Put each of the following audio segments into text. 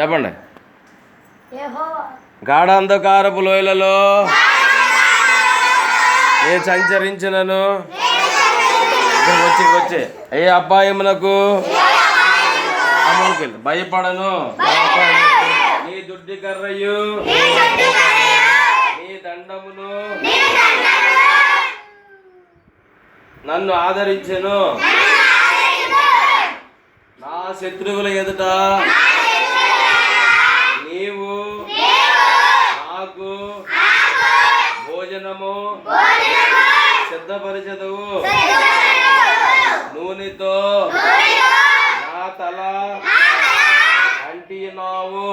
చెప్పండి. గాఢాంధకారపు లోయలలో ఏ సంచరించినను? వచ్చి వచ్చి. ఏ అమ్మకెళ్ళి భయపడను. నీ దుడ్డి కర్రయు నీ దండమును నన్ను ఆదరించెను. నా శత్రువుల ఎదుట నీవు నాకు భోజనము సిద్ధపరిచదవు. నూనెతో నా తల అంటినావు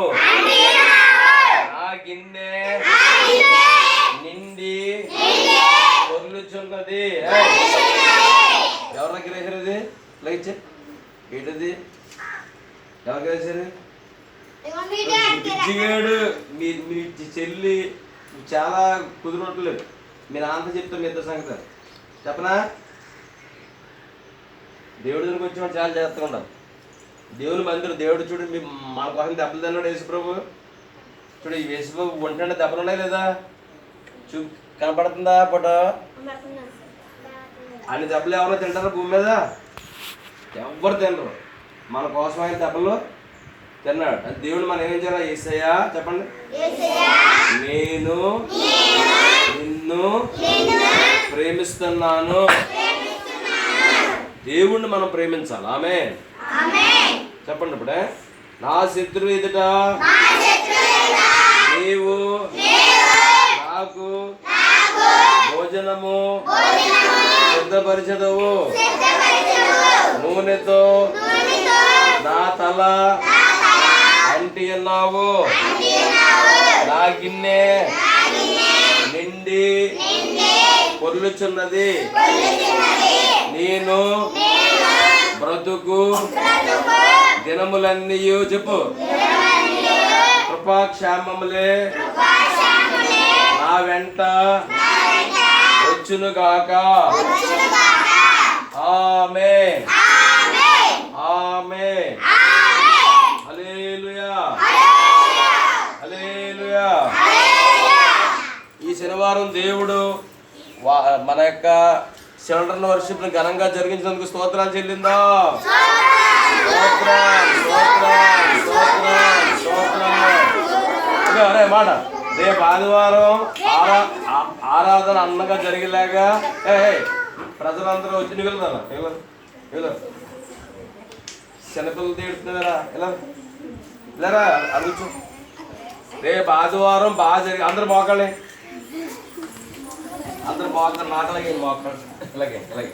నా గిన్నె నిండి పొర్లుచున్నది. ఏయ్! ఎవరి దగ్గర వేసారు ఇది లైట్ ఏంటది ఎవరికి వేసారు మీ చెల్లి చాలా కుదిరినట్లేదు. మీ నాన్న చెప్తాను మీ ఇద్దరు సంగతి. చెప్పనా? దేవుడి దగ్గరికి వచ్చి మనం చాలా చేస్తూ ఉంటాం దేవుని మందిరం దేవుడు చూడు మీ మన కోసం దెబ్బలు తిన్నాడు యేసుప్రభు. చూడు ఈ యేసుప్రభు ఒంటంటే దెబ్బలు ఉన్నాయి లేదా? చూ కనపడుతుందా ఫోటో? అన్ని దెబ్బలు ఎవరో తింటారు భూమి మీద? ఎవ్వరు తినరు. మన కోసం ఆయన దెబ్బలు తిన్నాడు అది దేవుడు మనం ఏం చేయాలి? ఏసయ్యా చెప్పండి. నేను నిన్ను ప్రేమిస్తున్నాను. దేవుణ్ణి మనం ప్రేమించాలి? ఆమె చెప్పండి ఇప్పుడే. నా శత్రువు ఎదుట నీవు నాకు భోజనము సిద్ధపరిచదవు. నూనెతో నా తల అంటి ఉన్నావు నా గిన్నె నిండి పొర్లుచున్నది. నేను బ్రతుకు దినములన్నీ చెప్పు. కృపాక్షేమములే నా వెంట వచ్చునుగాక. ఆమె శనివారం దేవుడు వా- మన యొక్క చిల్డ్రన్ వర్షిప్ ఘనంగా జరిగించినందుకు స్తోత్రాలు చెల్లిందా. అరే మాట. రేపు ఆదివారం ఆరా ఆరాధన అన్నగా జరిగేలాగా ఏ ప్రజలందరూ వచ్చి నువ్వు వెళ్తారా వెళ్ళరు చిన్నపిల్లలు తీడుతున్నారా? ఎలా? లేరా? అడుగుచు రేపు ఆదివారం బాగా జరిగి అందరు మోకాళ్ళే. అందరు మోకాలు నాకలాగే మోకాళ్ళు ఇలాగే ఇలాగే.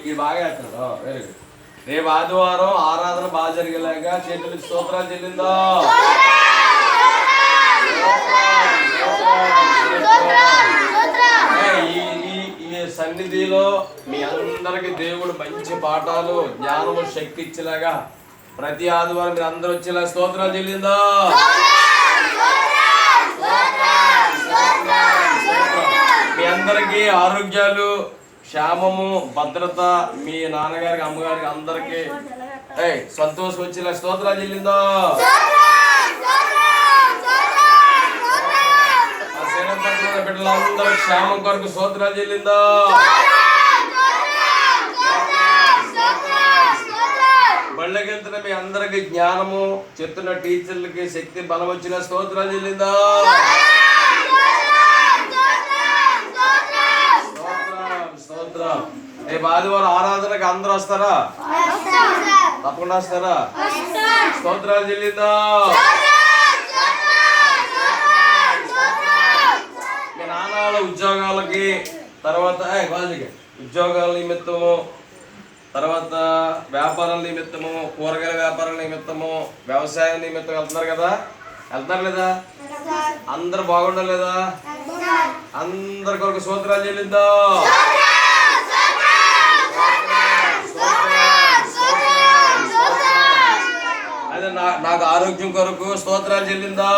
ఇది బాగా వేస్తున్నాడు వెరీ గుడ్. రేపు ఆదివారం ఆరాధన బాగా జరిగేలాగా చేతులకు స్తోత్రాలు చెల్లిందా? సన్నిధిలో మీ అందరికి దేవుడు మంచి పాఠాలు జ్ఞానము శక్తి ఇచ్చేలాగా ప్రతి ఆదివారం మీరు అందరూ వచ్చేలా స్తోత్రాలు చెల్లిందా? అందరికి ఆరోగ్యాలు క్షేమము భద్రత మీ నాన్నగారికి అమ్మగారికి అందరికి. ఏ సంతోషం వచ్చిన స్తోత్రాలు చెల్లిందో? బిడ్డలందరూ క్షేమం కొరకు స్తోత్రాలు చెల్లిందో? బళ్ళకెళ్తున్న మీ అందరికి జ్ఞానము చెప్తున్న టీచర్లకి శక్తి బలం వచ్చిన స్తోత్రాలు చెల్లిందా? రేపు ఆదివారం ఆరాధనకి అందరూ వస్తారా? తప్పకుండా వస్తారా? స్తోత్రాలు చెల్లిందా మీ నాన్నల ఉద్యోగాలకి తర్వాత ఉద్యోగాల నిమిత్తము తర్వాత వ్యాపారాల నిమిత్తము కూరగాయల వ్యాపారాల నిమిత్తము వ్యవసాయం నిమిత్తం వెళ్తున్నారు కదా? వెళ్తున్నారు లేదా? అందరు బాగుండాలి లేదా? అందరి కొరకు సూత్రాలు చెల్లిందా అదే నా- నాకు ఆరోగ్యం కొరకు స్తోత్రాలు చెల్లిందా.